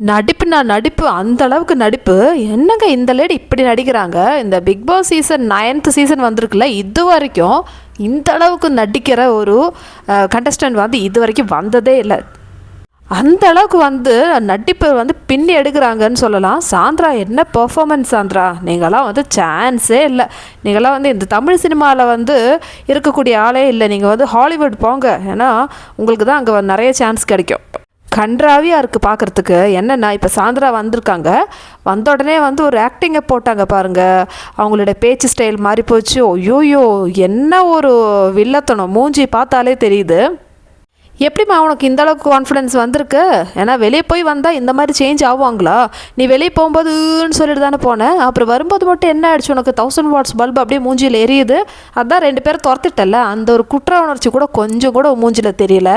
நடிப்புனா நடிப்பு அந்த அளவுக்கு நடிப்பு. என்னங்க இந்த லேடி இப்படி நடிக்கிறாங்க? இந்த Bigg Boss season ninth season வந்திருக்குல்ல இது வரைக்கும் இந்த அளவுக்கு நடிக்கிற ஒரு கண்டஸ்டன்ட் வந்து இது வரைக்கும் வந்ததே இல்லை. அந்த அளவுக்கு வந்து நடிப்பு வந்து பின்னி எடுக்கிறாங்கன்னு சொல்லலாம். சாந்திரா என்ன பர்ஃபாமன்ஸ் சாந்திரா? நீங்களாம் வந்து சான்ஸே இல்லை. நீங்களாம் வந்து இந்த தமிழ் சினிமாவில் வந்து இருக்கக்கூடிய ஆளே இல்லை. நீங்கள் வந்து ஹாலிவுட் போங்க. ஏன்னா உங்களுக்கு தான் அங்கே நிறைய சான்ஸ் கிடைக்கும். கன்றாவியாக இருக்குது பார்க்குறதுக்கு என்னென்னா இப்போ சாந்திரா வந்திருக்காங்க. வந்த உடனே வந்து ஒரு ஆக்டிங்கை போட்டாங்க பாருங்கள் அவங்களோட பேச்சு ஸ்டைல் மாறி போச்சு. ஐயோயோ என்ன ஒரு வில்லத்தனம். மூஞ்சி பார்த்தாலே தெரியுது. எப்படிம்மா உனக்கு இந்த அளவுக்கு கான்ஃபிடன்ஸ் வந்திருக்கு? ஏன்னா வெளியே போய் வந்தால் இந்த மாதிரி சேஞ்ச் ஆவாங்களா? நீ வெளியே போகும்போதுன்னு சொல்லிட்டு தானே போனேன் அப்புறம் வரும்போது மட்டும் என்ன ஆயிடுச்சு? உனக்கு தௌசண்ட் வாட்ஸ் பல்ப் அப்படியே மூஞ்சியில் எரியுது. அதான் ரெண்டு பேரும் துரத்திட்டல அந்த ஒரு குற்ற உணர்ச்சி கூட கொஞ்சம் கூட மூஞ்சியில் தெரியல.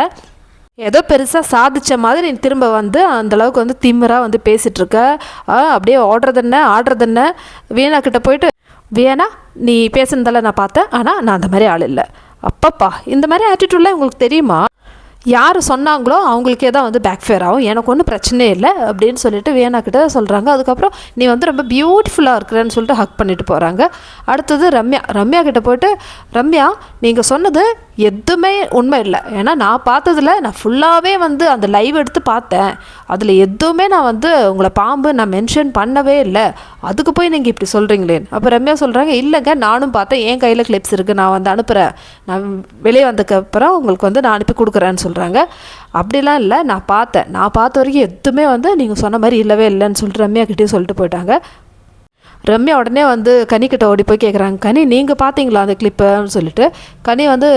ஏதோ பெருசாக சாதித்த மாதிரி நீ திரும்ப வந்து அந்த அளவுக்கு வந்து திமிராக வந்து பேசிகிட்ருக்க ஆ, அப்படியே ஓடுறது என்ன ஆடுறது என்ன? வீணா கிட்ட போயிட்டு வீணா நீ பேசுனதெல்லாம் நான் பார்த்தேன். ஆனால் நான் அந்த மாதிரி ஆள் இல்லை. அப்பப்பா இந்த மாதிரி ஆட்டிடியூட்லாம் உங்களுக்கு தெரியுமா? யார் சொன்னாங்களோ அவங்களுக்கே தான் வந்து பேக்ஃபேர் ஆகும். எனக்கு ஒன்றும் பிரச்சனையே இல்லை அப்படின்னு சொல்லிட்டு வேணா கிட்ட சொல்கிறாங்க அதுக்கப்புறம் நீ வந்து ரொம்ப பியூட்டிஃபுல்லாக இருக்கிறேன்னு சொல்லிட்டு ஹக் பண்ணிட்டு போகிறாங்க அடுத்தது ரம்யா ரம்யா கிட்ட போயிட்டு ரம்யா நீங்கள் சொன்னது எதுவுமே உண்மை இல்லை. ஏன்னா நான் பார்த்ததுல நான் ஃபுல்லாகவே வந்து அந்த லைவ் எடுத்து பார்த்தேன். அதில் எதுவுமே நான் வந்து உங்களை பாம்பு நான் மென்ஷன் பண்ணவே இல்லை. அதுக்கு போய் நீங்கள் இப்படி சொல்கிறீங்களே அப்போ ரம்யா சொல்கிறாங்க இல்லைங்க நானும் பார்த்தேன். என் கையில் கிளிப்ஸ் இருக்குது நான் வந்து அனுப்புகிறேன் நான் வெளியே வந்ததுக்கப்புறம் உங்களுக்கு வந்து நான் அனுப்பி கொடுக்குறேன்னு சொல்கிறாங்க அப்படிலாம் இல்லை. நான் பார்த்தேன். நான் பார்த்த வரைக்கும் எதுவுமே வந்து நீங்கள் சொன்ன மாதிரி இல்லவே இல்லைன்னு சொல்லிட்டு ரம்யா கிட்டேயும் சொல்லிட்டு போயிட்டாங்க. ரம்யா உடனே வந்து கனிக்கிட்ட ஓடி போய் கேட்குறாங்க கனி நீங்கள் பார்த்தீங்களா அந்த கிளிப்புன்னு சொல்லிட்டு? கனி வந்து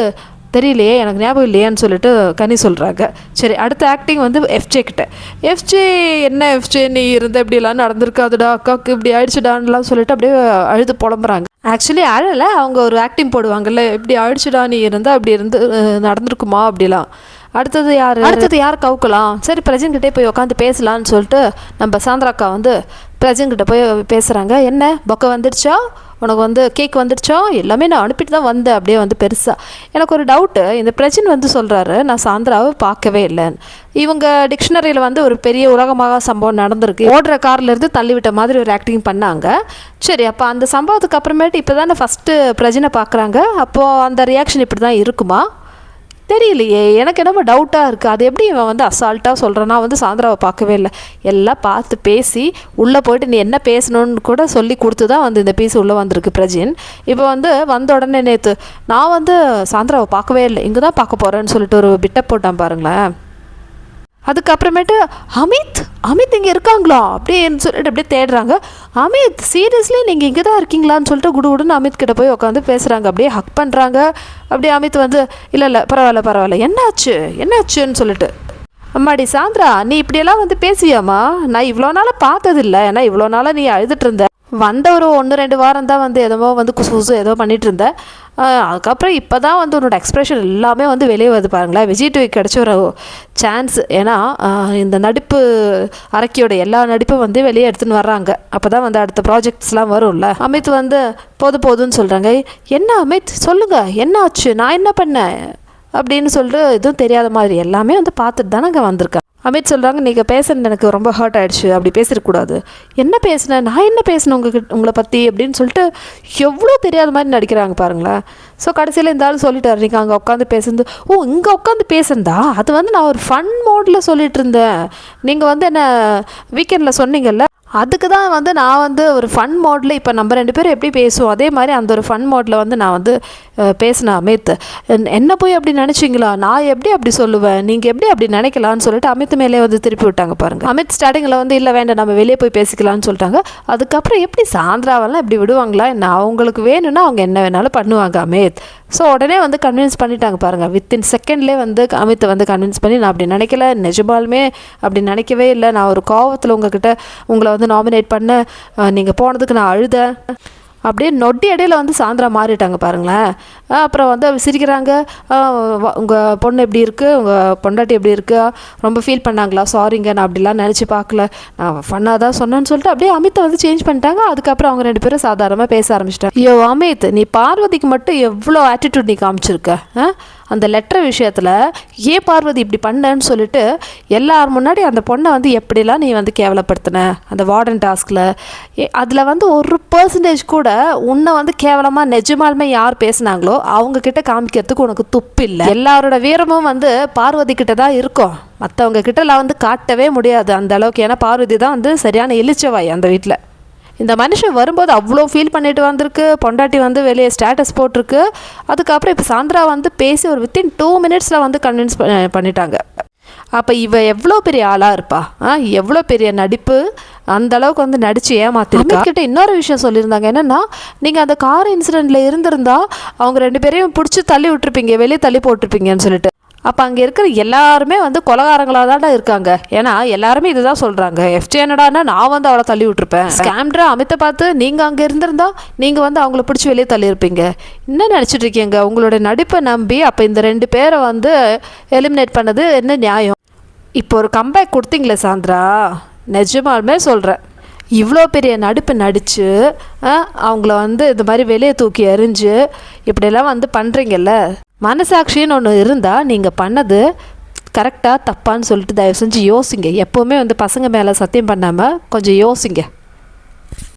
தெரியலையே எனக்கு ஞாபகம் இல்லையேன்னு சொல்லிட்டு கனி சொல்கிறாங்க சரி அடுத்த ஆக்டிங் வந்து எஃப்ஜே கிட்ட. எஃப்ஜே என்ன எஃப்ஜே நீ இருந்த இப்படிலாம் நடந்திருக்காதுடா அக்காவுக்கு இப்படி ஆயிடுச்சுடான்லாம் சொல்லிட்டு அப்படியே அழுது புலம்புறாங்க. ஆக்சுவலி அழலை அவங்க ஒரு ஆக்டிங் போடுவாங்கல்ல இப்படி ஆயிடுச்சுடா நீ இருந்தால் அப்படி இருந்து நடந்திருக்குமா அப்படிலாம். அடுத்தது யார்? அடுத்தது யார் கவுக்கலாம் சரி பிரஜன் கிட்டே போய் உட்காந்து பேசலான்னு சொல்லிட்டு நம்ம சாந்திராக்கா வந்து பிரஜன் கிட்ட போய் பேசுகிறாங்க என்ன பொக்கை வந்துடுச்சா? உனக்கு வந்து கேக் வந்துடுச்சோ எல்லாமே நான் அனுப்பிட்டு தான் வந்தேன் அப்படியே வந்து பெருசாக எனக்கு ஒரு டவுட்டு இந்த பிரஜன் வந்து சொல்கிறாரு நான் சாயந்தராவை பார்க்கவே இல்லைன்னு. இவங்க டிக்ஷனரியில் வந்து ஒரு பெரிய உலகமாக சம்பவம் நடந்திருக்கு. ஓடுற கார்லேருந்து தள்ளிவிட்ட மாதிரி ஒரு ஆக்டிங் பண்ணாங்க. சரி அப்போ அந்த சம்பவத்துக்கு அப்புறமேட்டு இப்போ தானே ஃபஸ்ட்டு பிரஜனை பார்க்குறாங்க. அப்போது அந்த ரியாக்ஷன் இப்படி தான் இருக்குமா? தெரியலையே எனக்கு என்னமோ டவுட்டாக இருக்குது அது எப்படி இவன் வந்து அசால்ட்டாக சொல்கிறான் நான் வந்து சாயந்தராவை பார்க்கவே இல்லை. எல்லாம் பார்த்து பேசி உள்ளே போயிட்டு நீ என்ன பேசணும்னு கூட சொல்லி கொடுத்து தான் வந்து இந்த பீஸ் உள்ளே வந்திருக்கு பிரஜின். இப்போ வந்து வந்த உடனே நேற்று நான் வந்து சாயந்தராவை பார்க்கவே இல்லை. இங்கே தான் பார்க்க போகிறேன்னு சொல்லிட்டு ஒரு பிட்டப் போட்டான் பாருங்களேன். அதுக்கப்புறமேட்டு அமித் அமித் இங்கே இருக்காங்களா? அப்படின்னு சொல்லிட்டு அப்படியே தேடுறாங்க. அமித் சீரியஸ்லி நீங்கள் இங்கே தான் இருக்கீங்களான்னு சொல்லிட்டு குடுகுடுன்னு அமித் கிட்ட போய் உட்காந்து பேசுகிறாங்க அப்படியே ஹக் பண்ணுறாங்க அப்படியே அமித் வந்து இல்லை இல்லை பரவாயில்ல பரவாயில்ல. என்னாச்சு? என்னாச்சுன்னு சொல்லிட்டு அம்மாடி சாந்திரா நீ இப்படியெல்லாம் வந்து பேசுவியாம்மா நான் இவ்வளோ நாளாக பார்த்ததில்ல. ஏன்னா இவ்வளோ நாளாக நீ அழுதுட்டு இருந்த. வந்த ஒரு ஒன்று ரெண்டு வாரம் தான் வந்து எதோ வந்து குசு குசு ஏதோ பண்ணிகிட்டு இருந்தேன் அதுக்கப்புறம் இப்போ தான் வந்து உன்னோட எக்ஸ்ப்ரெஷன் எல்லாமே வந்து வெளியே வருது பாருங்களேன். விஜய் டிவி கிடச்ச ஒரு சான்ஸ் ஏன்னா இந்த நடிப்பு அரக்கியோட எல்லா நடிப்பும் வந்து வெளியே எடுத்துன்னு வர்றாங்க. அப்போ தான் வந்து அடுத்த ப்ராஜெக்ட்ஸ்லாம் வரும்ல. அமித் வந்து போது போதுன்னு சொல்கிறாங்க என்ன அமித்? சொல்லுங்கள் என்ன ஆச்சு? நான் என்ன பண்ணேன்? அப்படின்னு சொல்லிட்டு எதுவும் தெரியாத மாதிரி எல்லாமே வந்து பார்த்துட்டு தானே அங்கே வந்திருக்கேன் அமித் சொல்கிறாங்க நீங்கள் பேசுனது எனக்கு ரொம்ப ஹர்ட் ஆகிடுச்சு அப்படி பேசிடக்கூடாது என்ன பேசினேன் நான் என்ன பேசினேன் உங்ககிட்ட உங்களை பற்றி அப்படின்னு சொல்லிட்டு எவ்வளோ தெரியாத மாதிரி நடிக்கிறாங்க பாருங்களேன். ஸோ கடைசியில் இந்த ஆள் சொல்லிட்டாரு நீங்கள் அங்கே உட்காந்து பேசுனது ஓ இங்கே உட்காந்து பேசுனதா அது வந்து நான் ஒரு ஃபன் மோடில் சொல்லிட்டு இருந்தேன். நீங்கள் வந்து என்ன வீக்கெண்டில் சொன்னீங்கல்ல? அதுக்கு தான் வந்து நான் வந்து ஒரு ஃபன் மோடில் இப்போ நம்ம ரெண்டு பேரும் எப்படி பேசுவோம்? அதே மாதிரி அந்த ஒரு ஃபன் மோடில் வந்து நான் வந்து பேசினேன் அமித். என்ன போய் அப்படி நினச்சிங்களா? நான் எப்படி அப்படி சொல்லுவேன்? நீங்கள் எப்படி அப்படி நினைக்கலான்னு சொல்லிட்டு அமித் மேலே வந்து திருப்பி விட்டாங்க பாருங்க. அமித் ஸ்டார்டிங்கில் வந்து இல்லை வேண்டாம் நம்ம வெளியே போய் பேசிக்கலாம்னு சொல்லிட்டாங்க. அதுக்கப்புறம் எப்படி சாந்திராவெல்லாம் இப்படி விடுவாங்களா? என்ன அவங்களுக்கு வேணும்னா அவங்க என்ன வேணாலும் பண்ணுவாங்க அமித். ஸோ உடனே வந்து கன்வின்ஸ் பண்ணிட்டாங்க பாருங்கள் வித்தின் செகண்ட்லேயே வந்து அமித்தை வந்து கன்வின்ஸ் பண்ணி நான் அப்படி நினைக்கல. நிஜமாலுமே அப்படி நினைக்கவே இல்லை. நான் ஒரு கோவத்தில் உங்ககிட்ட உங்களை வந்து நாமினேட் பண்ண நீங்கள் போனதுக்கு நான் அழுதேன் அப்படியே நொட்டி இடையில வந்து சாந்திரா மாறிட்டாங்க பாருங்களேன். அப்புறம் வந்து சிரிக்கிறாங்க. உங்கள் பொண்ணு எப்படி இருக்குது உங்கள் பொண்டாட்டி எப்படி இருக்கு? ரொம்ப ஃபீல் பண்ணாங்களா? சாரிங்க நான் அப்படிலாம் நினச்சி பார்க்கல. நான் ஃபன்னாக தான் சொன்னேன்னு சொல்லிட்டு அப்படியே அமித்தை வந்து சேஞ்ச் பண்ணிட்டாங்க. அதுக்கப்புறம் அவங்க ரெண்டு பேரும் சாதாரணமாக பேச ஆரம்பிச்சிட்டாங்க. ஐயோ அமித் நீ பார்வதிக்கு மட்டும் எவ்வளோ ஆட்டிடியூட் நீ காமிச்சிருக்க? ஆ? அந்த லெட்டர் விஷயத்தில் ஏன் பார்வதி இப்படி பண்ணேன்னு சொல்லிட்டு எல்லார் முன்னாடி அந்த பொண்ணை வந்து எப்படிலாம் நீ வந்து கேவலப்படுத்தின? அந்த வார்டன் டாஸ்கில் அதில் வந்து ஒரு பர்சன்டேஜ் கூட உன்னை வந்து கேவலமாக நிஜமாலுமே யார் பேசுனாங்களோ அவங்கக்கிட்ட காமிக்கிறதுக்கு உனக்கு துப்பு இல்லை. எல்லாரோட வீரமும் வந்து பார்வதி கிட்ட தான் இருக்கும். மற்றவங்க கிட்டலாம் வந்து காட்டவே முடியாது அந்த அளவுக்கு. ஏன்னா பார்வதி தான் வந்து சரியான இழிச்சவாய் அந்த வீட்டில் இந்த மனுஷன் வரும்போது அவ்வளோ ஃபீல் பண்ணிட்டு வந்திருக்கு. பொண்டாட்டி வந்து வெளியே ஸ்டேட்டஸ் போட்டிருக்கு. அதுக்கப்புறம் இப்போ சாந்திரா வந்து பேசி ஒரு வித்தின் டூ மினிட்ஸில் வந்து கன்வின்ஸ் பண்ணிட்டாங்க. அப்போ இவ எவ்வளோ பெரிய ஆளாக இருப்பா? ஆ எவ்வளோ பெரிய நடிப்பு? அந்த அளவுக்கு வந்து நடிச்சு ஏமாத்திருக்கா? கிட்ட இன்னொரு விஷயம் சொல்லியிருந்தாங்க. என்னன்னா நீங்கள் அந்த கார் இன்சிடெண்ட்டில் இருந்திருந்தா அவங்க ரெண்டு பேரையும் பிடிச்சி தள்ளி விட்டுருப்பீங்க. வெளியே தள்ளி போட்டிருப்பீங்கன்னு சொல்லிட்டு. அப்போ அங்கே இருக்கிற எல்லாருமே வந்து கொலகாரங்களாக தான்டா இருக்காங்க. ஏன்னா எல்லாருமே இதுதான் சொல்கிறாங்க எஃப்டி என்னடான்னா நான் வந்து அவளை தள்ளி விட்டுருப்பேன். ஸ்கேம்ட்ரா அமித்தை பார்த்து நீங்கள் அங்கே இருந்திருந்தா நீங்கள் வந்து அவங்கள பிடிச்சி வெளியே தள்ளியிருப்பீங்க. என்ன நினச்சிட்டு இருக்கீங்க? உங்களோட நடிப்பை நம்பி அப்போ இந்த ரெண்டு பேரை வந்து எலிமினேட் பண்ணது என்ன நியாயம்? இப்போ ஒரு கம்பேக் கொடுத்தீங்களே சாந்திரா. நிஜமாலுமே சொல்கிறேன் இவ்வளோ பெரிய நடிப்பு நடித்து அவங்கள வந்து இந்த மாதிரி வெளியே தூக்கி எறிஞ்சு இப்படியெல்லாம் வந்து பண்ணுறீங்கல்ல மனசாட்சின்னு ஒன்று இருந்தால் நீங்கள் பண்ணது கரெக்டாக தப்பான்னு சொல்லிட்டு தயவு செஞ்சு யோசிங்க. எப்போவுமே வந்து பசங்க மேலே சத்தியம் பண்ணாமல் கொஞ்சம் யோசிங்க.